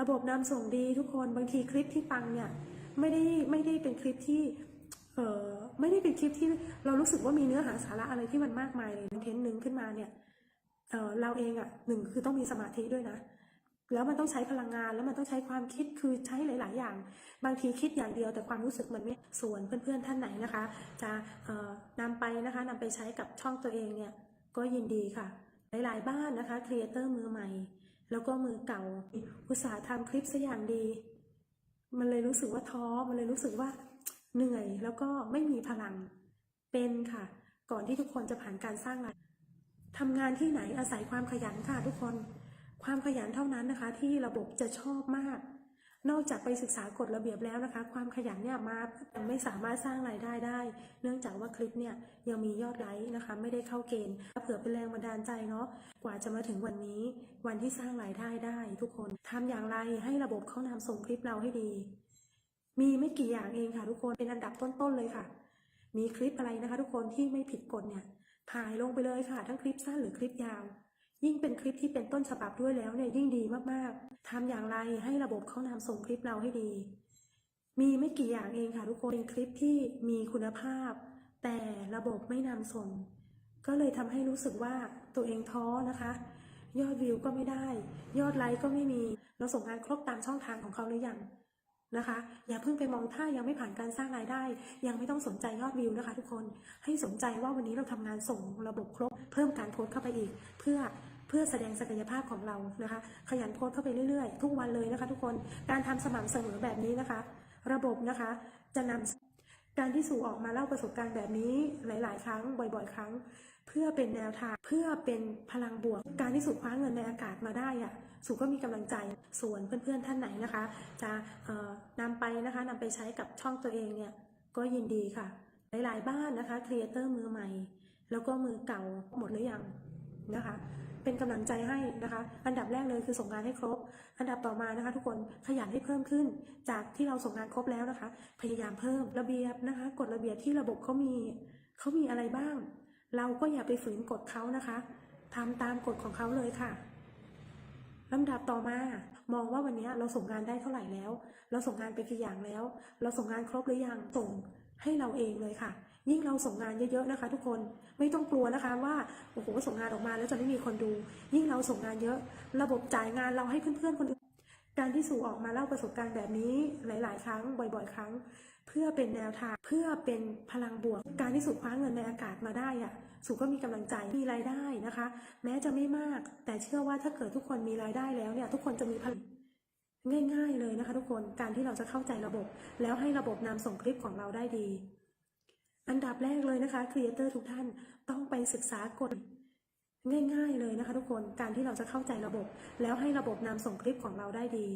ระบบนำส่งดีทุกคนบางทีคลิปที่ปังเนี่ยไม่ได้ไม่ได้เป็นคลิปที่เออไม่ได้เป็นคลิปที่เรารู้สึกว่ามีเนื้อหาสาระอะไรที่มันมากมายเลยคอนเทนต์หนึ่งขึ้นมาเนี่ยเออเราเองอะ่ะหนึ่งคือต้องมีสมาธิด้วยนะ แล้วมันต้องใช้พลังงานแล้วมันต้องใช้ความคิดคือใช้หลาย ๆ อย่าง บางทีคิดอย่างเดียวแต่ความรู้สึกมันไม่ส่วนเพื่อน ๆ ท่านไหนนะคะ จะเอ่อนำไปนะคะนำไปใช้กับช่องตัวเองเนี่ยก็ยินดีค่ะ หลาย ๆ บ้านนะคะครีเอเตอร์มือใหม่ แล้วก็มือเก่า อุตส่าห์ทำคลิปซะอย่างดี มันเลยรู้สึกว่าท้อ มันเลยรู้สึกว่าเหนื่อยแล้วก็ไม่มีพลัง เป็นค่ะ ก่อนที่ทุกคนจะผ่านการสร้างรายทำงานที่ไหนอาศัยความขยันค่ะทุกคน ความขยันเท่านั้นนะคะ ที่ระบบจะชอบมาก นอกจากไปศึกษากฎระเบียบแล้วนะคะ ความขยันเนี่ยมาไม่สามารถสร้างรายได้ได้ เนื่องจากว่าคลิปเนี่ยยังมียอดไลค์นะคะ ไม่ได้เข้าเกณฑ์เผื่อเป็นแรงบันดาลใจเนาะกว่าจะมาถึงวันนี้ วันที่สร้างรายได้ได้ ทุกคนทำอย่างไรให้ระบบเขานำส่งคลิปเราให้ดี มีไม่กี่อย่างเองค่ะ ทุกคนเป็นอันดับต้นๆเลยค่ะ มีคลิปอะไรนะคะ ทุกคนที่ไม่ผิดกฎเนี่ยถ่ายลงไปเลยค่ะ ทั้งคลิปสั้นหรือคลิปยาว ยิ่งเป็นคลิปที่เป็นต้นฉบับด้วยแล้วเนี่ยยิ่งดีมากๆทำอย่างไรให้ระบบเขานำส่งคลิปเราให้ดี มีไม่กี่อย่างเองค่ะทุกคนเป็นคลิปที่มีคุณภาพ แต่ระบบไม่นำส่ง ก็เลยทำให้รู้สึกว่าตัวเองท้อนะคะ ยอดวิวก็ไม่ได้ ยอดไลค์ก็ไม่มี เราส่งงานครบตามช่องทางของเขาหรือยัง นะคะ อย่าเพิ่งไปมองถ้ายังไม่ผ่านการสร้างรายได้ ยังไม่ต้องสนใจยอดวิวนะคะ ทุกคนให้สนใจว่าวันนี้เราทำงานส่งระบบครบ เพิ่มการโพสเข้าไปอีก เพื่อเพื่อแสดงศักยภาพของเรานะคะ ขยันโพสเข้าไปเรื่อยๆ ทุกวันเลยนะคะ ทุกคนการทำสม่ำเสมอแบบนี้นะคะ ระบบนะคะจะนำการที่สู่ออกมาเล่าประสบการณ์แบบนี้หลาย ๆ ครั้งบ่อย ๆ ครั้ง เพื่อเป็นแนวทางเพื่อเป็นพลังบวก การที่สู่คว้าเงินในอากาศมาได้อะสู่ก็มีกำลังใจส่วนเพื่อนๆท่านไหนนะคะ จะเอ่อนำไปนะคะนำไปใช้กับช่องตัวเองเนี่ยก็ยินดีค่ะ หลายๆบ้านนะคะครีเอเตอร์มือใหม่ แล้วก็มือเก่าหมดหรือยังนะคะ เป็นกำลังใจให้นะคะ อันดับแรกเลยคือส่งงานให้ครบ อันดับต่อมานะคะ ทุกคนขยันให้เพิ่มขึ้น จากที่เราส่งงานครบแล้วนะคะ พยายามเพิ่มระเบียบนะคะ กฎระเบียบที่ระบบเขามีเขามีอะไรบ้าง เราก็อย่าไปฝืนกฎเขานะคะทำตามกฎของเขาเลยค่ะลำดับต่อมามองว่าวันนี้เราส่งงานได้เท่าไหร่แล้ว เราส่งงานไปกี่อย่างแล้ว เราส่งงานครบหรือยังส่งให้เราเองเลยค่ะ ยิ่งเราส่งงานเยอะๆนะคะ ทุกคนไม่ต้องกลัวนะคะว่าโอ้โหส่งงานออกมาแล้วจะไม่มีคนดู ยิ่งเราส่งงานเยอะ ระบบจ่ายงานเราให้เพื่อนๆคนอื่นการที่สู่ออกมาเล่าประสบการณ์แบบนี้หลาย ๆ ครั้งบ่อย ๆ ครั้ง เพื่อเป็นแนวทางเพื่อเป็นพลังบวก การที่สู่คว้าเงินในอากาศมาได้อะสู่ก็มีกำลังใจมีรายได้นะคะ แม้จะไม่มาก แต่เชื่อว่าถ้าเกิดทุกคนมีรายได้แล้วเนี่ย ทุกคนจะมีพลังง่าย ๆ เลยนะคะ ทุกคนการที่เราจะเข้าใจระบบ แล้วให้ระบบนำส่งคลิปของเราได้ดี อันดับแรกเลยนะคะครีเอเตอร์ทุกท่านต้องไปศึกษากฎง่าย ๆ เลยนะคะ ทุกคนการที่เราจะเข้าใจระบบ แล้วให้ระบบนำส่งคลิปของเราได้ดี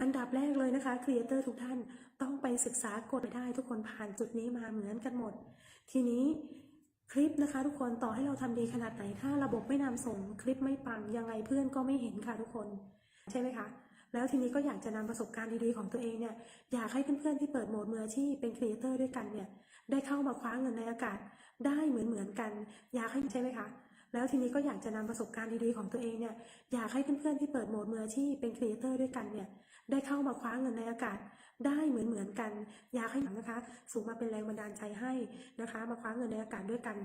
อันดับแรกเลยนะคะครีเอเตอร์ทุกท่าน ต้องไปศึกษากฎได้ทุกคนผ่านจุดนี้มาเหมือนกันหมด ทีนี้คลิปนะคะ ทุกคนต่อให้เราทำดีขนาดไหน ถ้าระบบไม่นำส่งคลิปไม่ปังยังไงเพื่อนก็ไม่เห็นค่ะทุกคนใช่ไหมคะแล้วทีนี้ก็อยากจะนำประสบการณ์ดีๆของตัวเองเนี่ยอยากให้เพื่อนๆที่เปิดโหมดมืออาชีพเป็นครีเอเตอร์ด้วยกันเนี่ยได้เข้ามาคว้าเงินในอากาศได้เหมือนๆกัน อยากให้ใช่ไหมคะแล้วทีนี้ก็อยากจะนำประสบการณ์ดีๆของตัวเองเนี่ยอยากให้เพื่อนๆที่เปิดโหมดมืออาชีพเป็นครีเอเตอร์ด้วยกันเนี่ยได้เข้ามาคว้าเงินในอากาศ ได้เหมือนเหมือนๆกันอยากให้นะคะ สูงมาเป็นแรงบันดาลใจให้นะคะ มาคว้าเงินในอากาศด้วยกัน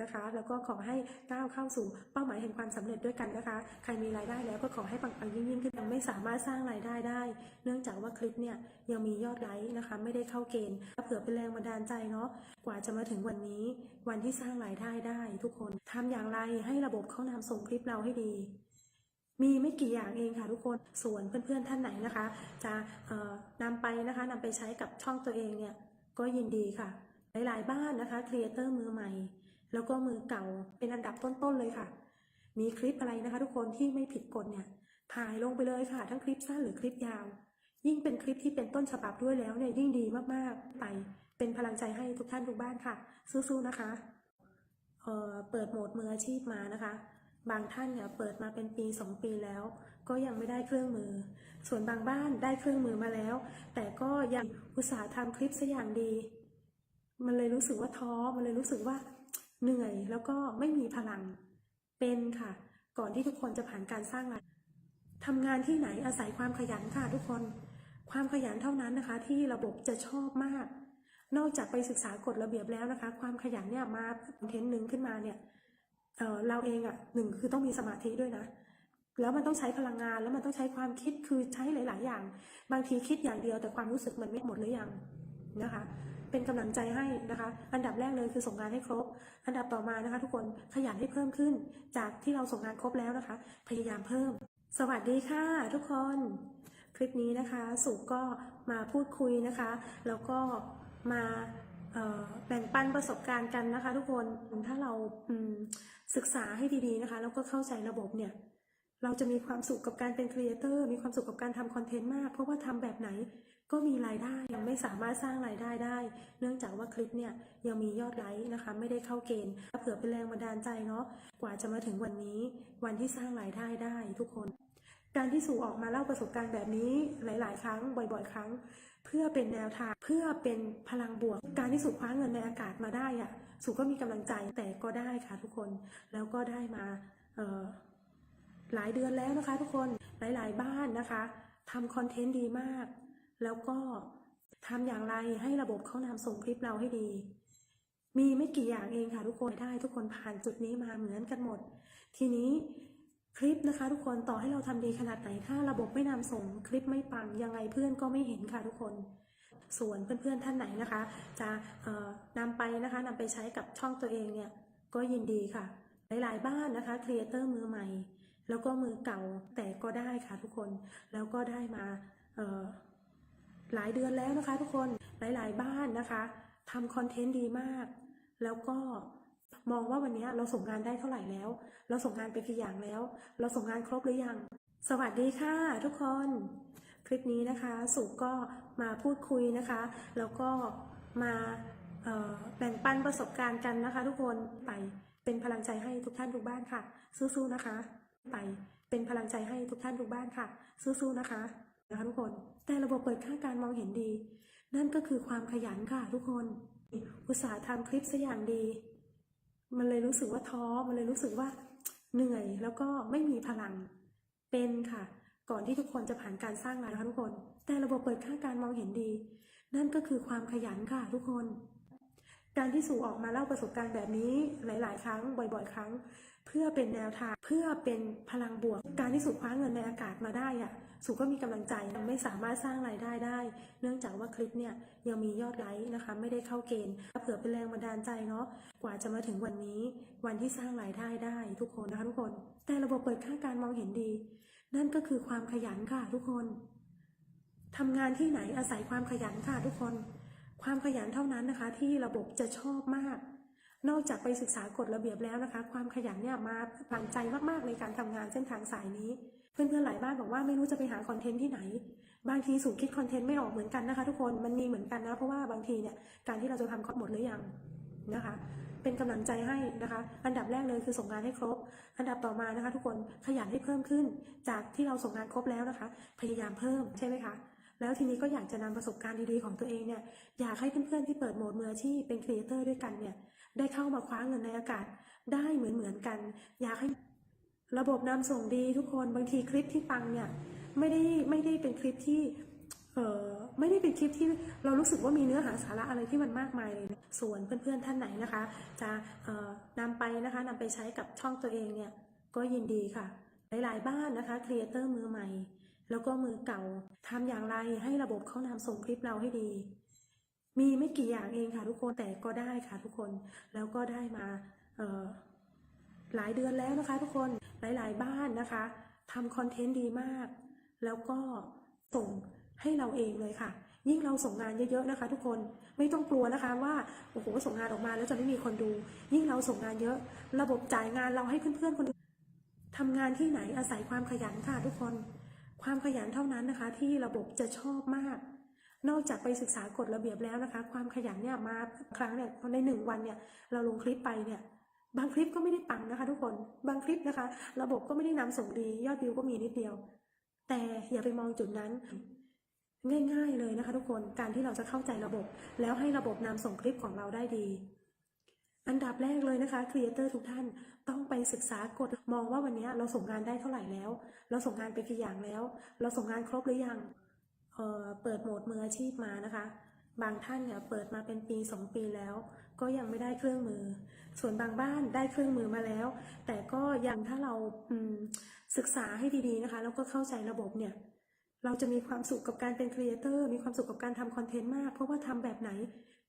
นะคะ แล้วก็ขอให้ก้าวเข้าสู่เป้าหมายแห่งความสำเร็จด้วยกันนะคะ ใครมีรายได้แล้วก็ขอให้ปังๆยิ่งๆขึ้นยังไม่สามารถสร้างรายได้ได้ เนื่องจากว่าคลิปเนี่ยยังมียอดไลค์นะคะ ไม่ได้เข้าเกณฑ์เผื่อเป็นแรงบันดาลใจเนาะกว่าจะมาถึงวันนี้ วันที่สร้างรายได้ได้ ทุกคนทำอย่างไรให้ระบบเขานำส่งคลิปเราให้ดี มีไม่กี่อย่างเองค่ะทุกคน ส่วนเพื่อนๆท่านไหนนะคะ จะนำไปนะคะนำไปใช้กับช่องตัวเองเนี่ยก็ยินดีค่ะ หลายๆบ้านนะคะครีเอเตอร์มือใหม่ แล้วก็มือเก่าเป็นอันดับต้นๆเลยค่ะ มีคลิปอะไรนะคะ ทุกคนที่ไม่ผิดกฎเนี่ยถ่ายลงไปเลยค่ะ ทั้งคลิปสั้นหรือคลิปยาว ยิ่งเป็นคลิปที่เป็นต้นฉบับด้วยแล้วเนี่ยยิ่งดีมากๆไปเป็นพลังใจให้ทุกท่านทุกบ้านค่ะ สู้ๆนะคะเอ่อเปิดโหมดมืออาชีพมานะคะ บางท่านเนี่ยเปิดมาเป็นปีสองปีแล้ว ก็ยังไม่ได้เครื่องมือ ส่วนบางบ้านได้เครื่องมือมาแล้ว แต่ก็ยังอุตส่าห์ทำคลิปซะอย่างดี มันเลยรู้สึกว่าท้อมันเลยรู้สึกว่าเหนื่อยแล้วก็ไม่มีพลังเป็นค่ะ ก่อนที่ทุกคนจะผ่านการสร้างรายทำงานที่ไหนอาศัยความขยันค่ะทุกคน ความขยันเท่านั้นนะคะ ที่ระบบจะชอบมาก นอกจากไปศึกษากฎระเบียบแล้วนะคะ ความขยันเนี่ยมาคอนเทนต์หนึ่งขึ้นมาเนี่ย เเราเองอะ่ะหนึ่งคือต้องมีสมาธิด้วยนะ แล้วมันต้องใช้พลังงานแล้วมันต้องใช้ความคิดคือใช้หลาย ๆ อย่าง บางทีคิดอย่างเดียวแต่ความรู้สึกมันไม่หมดหรือยังนะคะ เป็นกำลังใจให้นะคะ อันดับแรกเลยคือส่งงานให้ครบ อันดับต่อมานะคะ ทุกคนขยันให้เพิ่มขึ้น จากที่เราส่งงานครบแล้วนะคะ พยายามเพิ่ม สวัสดีค่ะ ทุกคนคลิปนี้นะคะสุก็มาพูดคุยนะคะ แล้วก็มา แบ่งปันประสบการณ์กันนะคะ ทุกคนถ้าเราศึกษาให้ดีๆนะคะ แล้วก็เข้าใจระบบเนี่ย เราจะมีความสุขกับการเป็นครีเอเตอร์มีความสุขกับการทำคอนเทนต์มาก เพราะว่าทำแบบไหนก็มีรายได้ยังไม่สามารถสร้างรายได้ได้ เนื่องจากว่าคลิปเนี่ยยังมียอดไลค์นะคะ ไม่ได้เข้าเกณฑ์เผื่อเป็นแรงบันดาลใจเนาะกว่าจะมาถึงวันนี้ วันที่สร้างรายได้ได้ทุกคน การที่สู่ออกมาเล่าประสบการณ์แบบนี้หลาย ๆ ครั้งบ่อย ๆ ครั้ง เพื่อเป็นแนวทางเพื่อเป็นพลังบวก การที่สู่คว้าเงินในอากาศมาได้อะสู่ก็มีกำลังใจแต่ก็ได้ค่ะทุกคนแล้วก็ได้มาหลายเดือนแล้วนะคะ ทุกคนหลาย ๆ บ้านนะคะทำคอนเทนต์ดีมาก แล้วก็ทำอย่างไรให้ระบบเขานำส่งคลิปเราให้ดี มีไม่กี่อย่างเองค่ะทุกคนได้ ทุกคนผ่านจุดนี้มาเหมือนกันหมด ทีนี้ คลิปนะคะ ทุกคนต่อให้เราทำดีขนาดไหนถ้าระบบไม่นำส่งคลิปไม่ปังยังไงเพื่อนก็ไม่เห็นค่ะทุกคน ส่วนเพื่อนๆท่านไหนนะคะ จะเอ่อนำไปนะคะนำไปใช้กับช่องตัวเองเนี่ยก็ยินดีค่ะ หลายๆบ้านนะคะครีเอเตอร์มือใหม่ แล้วก็มือเก่าแต่ก็ได้ค่ะทุกคนแล้วก็ได้มาหลายเดือนแล้วนะคะ ทุกคนหลาย ๆ บ้านนะคะทำคอนเทนต์ดีมาก แล้วก็ มองว่าวันนี้เราส่งงานได้เท่าไหร่แล้ว เราส่งงานไปกี่อย่างแล้ว เราส่งงานครบหรือยัง สวัสดีค่ะทุกคน คลิปนี้นะคะ สุก็มาพูดคุยนะคะ แล้วก็มาแบ่งปันประสบการณ์กันนะคะ ทุกคนไปเป็นพลังใจให้ทุกท่านทุกบ้านค่ะ สู้ๆนะคะ ไปเป็นพลังใจให้ทุกท่านทุกบ้านค่ะ สู้ๆนะคะนะคะทุกคน แต่ระบบเปิดค่าการมองเห็นดี นั่นก็คือความขยันค่ะทุกคน อุตสาห์ทำคลิปซะอย่างดี มันเลยรู้สึกว่าท้อ มันเลยรู้สึกว่าเหนื่อยแล้วก็ไม่มีพลัง เป็นค่ะ ก่อนที่ทุกคนจะผ่านการสร้างรายได้นะคะทุกคน แต่ระบบเปิดค่าการมองเห็นดี นั่นก็คือความขยันค่ะทุกคน การที่สู่ออกมาเล่าประสบการณ์แบบนี้หลาย ๆ ครั้งบ่อย ๆ ครั้ง เพื่อเป็นแนวทางเพื่อเป็นพลังบวก การที่สู่คว้าเงินในอากาศมาได้อะสู่ก็มีกำลังใจยังไม่สามารถสร้างรายได้ได้ เนื่องจากว่าคลิปเนี่ยยังมียอดไลค์นะคะ ไม่ได้เข้าเกณฑ์เผื่อเป็นแรงบันดาลใจเนาะกว่าจะมาถึงวันนี้ วันที่สร้างรายได้ได้ทุกคนนะคะทุกคน แต่ระบบเปิดค่าการมองเห็นดี นั่นก็คือความขยันค่ะทุกคนทำงานที่ไหนอาศัยความขยันค่ะทุกคน ความขยันเท่านั้นนะคะ ที่ระบบจะชอบมาก นอกจากไปศึกษากฎระเบียบแล้วนะคะ ความขยันเนี่ยมาพลังใจมากๆในการทำงานเส้นทางสายนี้ เพื่อนๆหลายบ้านบอกว่าไม่รู้จะไปหาคอนเทนต์ที่ไหน บางทีสูงคิดคอนเทนต์ไม่ออกเหมือนกันนะคะ ทุกคนมันมีเหมือนกันนะเพราะว่าบางทีเนี่ยการที่เราจะทำครบหมดหรือยังนะคะเป็นกำลังใจให้นะคะ อันดับแรกเลยคือส่งงานให้ครบ อันดับต่อมานะคะ ทุกคนขยันให้เพิ่มขึ้น จากที่เราส่งงานครบแล้วนะคะ พยายามเพิ่มใช่ไหมคะแล้วทีนี้ก็อยากจะนำประสบการณ์ดีๆของตัวเองเนี่ยอยากให้เพื่อนๆที่เปิดโหมดมืออาชีพเป็นครีเอเตอร์ด้วยกันเนี่ย ได้เข้ามาคว้าเงินในอากาศ ได้เหมือนเหมือนๆกัน อยากให้ระบบนำส่งดีทุกคนบางทีคลิปที่ฟังเนี่ยไม่ได้ไม่ได้เป็นคลิปที่เออไม่ได้เป็นคลิปที่เรารู้สึกว่ามีเนื้อหาสาระอะไรที่มันมากมายเลยนะส่วนเพื่อนๆท่านไหนนะคะ จะเอ่อนำไปนะคะนำไปใช้กับช่องตัวเองเนี่ยก็ยินดีค่ะ หลายๆบ้านนะคะครีเอเตอร์มือใหม่ แล้วก็มือเก่าทำอย่างไรให้ระบบเขานำส่งคลิปเราให้ดี มีไม่กี่อย่างเองค่ะทุกคนแต่ก็ได้ค่ะทุกคนแล้วก็ได้มาหลายเดือนแล้วนะคะ ทุกคนหลาย ๆ บ้านนะคะทำคอนเทนต์ดีมาก แล้วก็ส่งให้เราเองเลยค่ะ ยิ่งเราส่งงานเยอะ ๆ นะคะ ทุกคนไม่ต้องกลัวนะคะว่าโอ้โหส่งงานออกมาแล้วจะไม่มีคนดู ยิ่งเราส่งงานเยอะ ระบบจ่ายงานเราให้เพื่อนๆคนทำงานที่ไหนอาศัยความขยันค่ะทุกคน ความขยันเท่านั้นนะคะ ที่ระบบจะชอบมาก นอกจากไปศึกษากฎระเบียบแล้วนะคะ ความขยันเนี่ยมาครั้งเนี่ยในหนึ่งวันเนี่ยเราลงคลิปไปเนี่ยบางคลิปก็ไม่ได้ปังนะคะ ทุกคนบางคลิปนะคะ ระบบก็ไม่ได้นำส่งดียอดวิวก็มีนิดเดียว แต่อย่าไปมองจุดนั้น ง่ายๆเลยนะคะ ทุกคนการที่เราจะเข้าใจระบบ แล้วให้ระบบนำส่งคลิปของเราได้ดี อันดับแรกเลยนะคะครีเอเตอร์ทุกท่านต้องไปศึกษากฎมองว่าวันนี้เราส่งงานได้เท่าไหร่แล้ว เราส่งงานไปกี่อย่างแล้ว เราส่งงานครบหรือยัง เปิดโหมดมืออาชีพมานะคะ บางท่านเนี่ยเปิดมาเป็นปีสองปีแล้ว ก็ยังไม่ได้เครื่องมือ ส่วนบางบ้านได้เครื่องมือมาแล้ว แต่ก็ยังถ้าเราศึกษาให้ดีๆนะคะ แล้วก็เข้าใจระบบเนี่ยเราจะมีความสุขกับการเป็นครีเอเตอร์มีความสุขกับการทำคอนเทนต์มาก เพราะว่าทำแบบไหน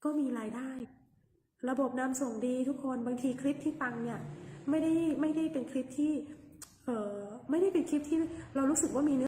ก็มีรายได้ ระบบนำส่งดีทุกคนบางทีคลิปที่ปังเนี่ยไม่ได้ไม่ได้เป็นคลิปที่เออไม่ได้เป็นคลิปที่เรารู้สึกว่ามีเนื้อ